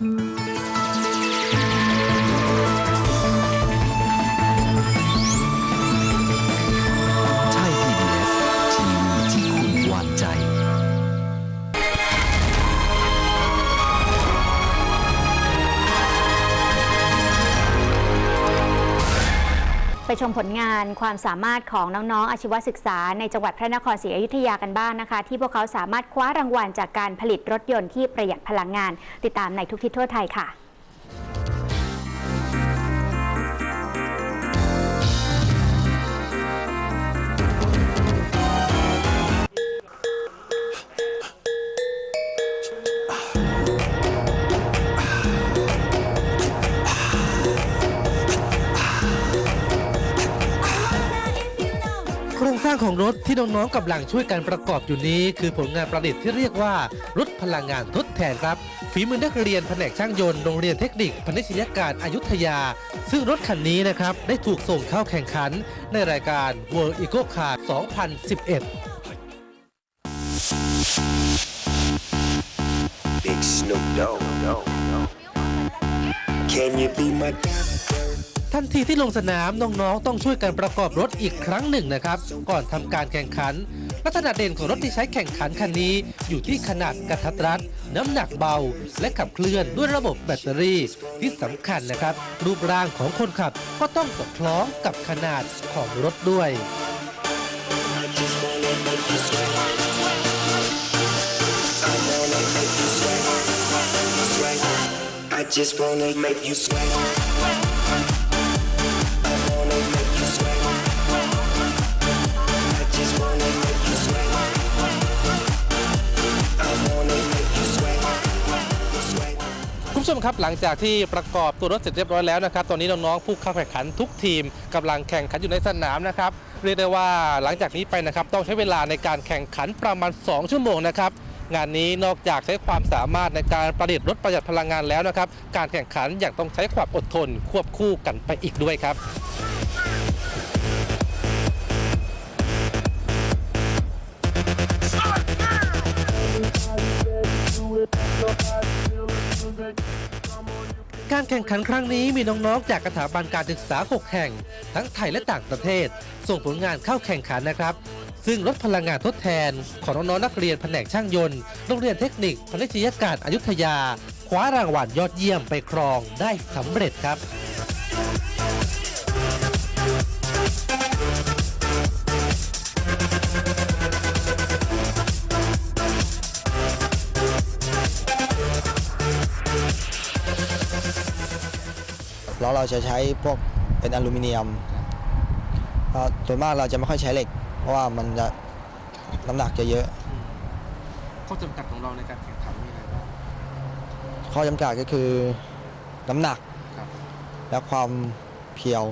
ไชมผลงานความสามารถของน้องๆ อาชีวศึกษา ในจังหวัดพระนครศรีอยุธยากันบ้างนะคะ ที่พวกเขาสามารถคว้ารางวัลจากการผลิตรถยนต์ที่ประหยัดพลังงาน ติดตามในทุกทิศทั่วไทยค่ะางของรถที่น้องๆกำลังช่วยกันประกอบอยู่นี้ คือผลงานประดิษฐ์ที่เรียกว่ารถพลังงานทดแทนครับ ฝีมือนักเรียนแผนกช่างยนต์โรงเรียนเทคนิคพนิชยการอายุทยา ซึ่งรถคันนี้นะครับได้ถูกส่งเข้าแข่งขัน ในรายการ World Eco Car 2011 Big Snoop Dogg. Can you be my doctor? ทันทีที่ลงสนามน้องๆต้องช่วยกันประกอบรถอีกครั้งหนึ่งนะครับ ก่อนทำการแข่งขัน ลักษณะเด่นของรถที่ใช้แข่งขันคันนี้ อยู่ที่ขนาดกระทัดรัด น้ำหนักเบา และขับเคลื่อนด้วยระบบแบตเตอรี่ ที่สำคัญนะครับ รูปร่างของคนขับก็ต้องสอดคล้องกับขนาดของรถด้วย I just wanna make you sweat. ผู้ชมครับหลังจากที่ประกอบตัวรถเสร็จเรียบร้อยแล้วนะครับ ตอนนี้น้องๆผู้เข้าแข่งขันทุกทีมกำลังแข่งขันอยู่ในสนามนะครับ เรียกได้ว่าหลังจากนี้ไปนะครับ ต้องใช้เวลาในการแข่งขันประมาณ 2 ชั่วโมงนะครับ งานนี้นอกจากใช้ความสามารถในการประดิษฐ์รถประหยัดพลังงานแล้วนะครับ การแข่งขันยังต้องใช้ความอดทนควบคู่กันไปอีกด้วยครับ การแข่งขันครั้งนี้มีน้องๆ จากสถาบันการศึกษา 6 แห่ง ทั้งไทยและต่างประเทศ ส่งผลงานเข้าแข่งขันนะครับ ซึ่งรถพลังงานทดแทน ของน้องๆนักเรียนแผนกช่างยนต์ โรงเรียนเทคนิคพนิชยการอายุทยา คว้ารางวัลยอดเยี่ยมไปครองได้สำเร็จครับ ล้อเราจะใช้พวกเป็นอลูมิเนียมก็ส่วนมากเราจะไม่ค่อยใช้เหล็ก เพราะว่ามันจะน้ำหนักจะเยอะข้อจำกัดของเราในการแข่งขันมีอะไรบ้างข้อจำกัดก็คือน้ำหนักครับและความเพียว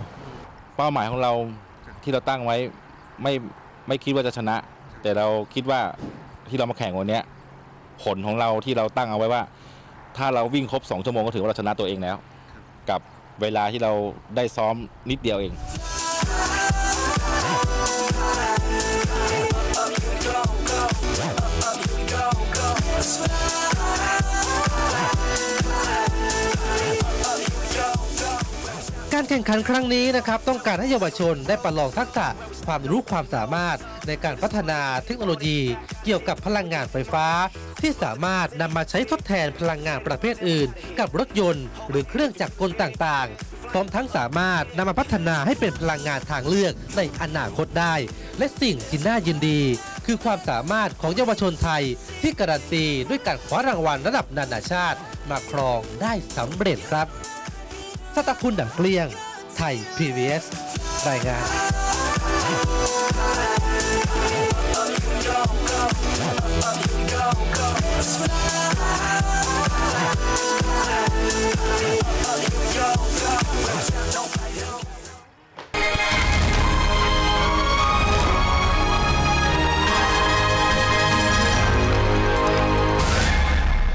เป้าหมายของเราที่เราตั้งไว้ไม่ไม่คิดว่าจะชนะ แต่เราคิดว่าที่เรามาแข่งวันเนี้ยผลของเราที่เราตั้งเอาไว้ว่า ถ้าเราวิ่งครบ 2 ชั่วโมงก็ถือว่าเราชนะตัวเองแล้ว กับ เวลาที่เราได้ซ้อมนิดเดียวเอง แข่งขันครั้งนี้นะครับต้องการให้เยาวชนได้ประลองทักษะความรู้ความสามารถในการพัฒนาเทคโนโลยี เกี่ยวกับพลังงานไฟฟ้า ที่สามารถนำมาใช้ทดแทนพลังงานประเภทอื่น กับรถยนต์ หรือเครื่องจักรกลต่างๆ พร้อมทั้งสามารถนำมาพัฒนาให้เป็นพลังงานทางเลือกในอนาคตได้ และสิ่งที่น่ายินดี คือความสามารถของเยาวชนไทย ที่การันตีด้วยการคว้ารางวัลระดับนานาชาติ มาครองได้สำเร็จครับ สตคุณดังเกลี้ยง ไทย PBS รายงาน Go,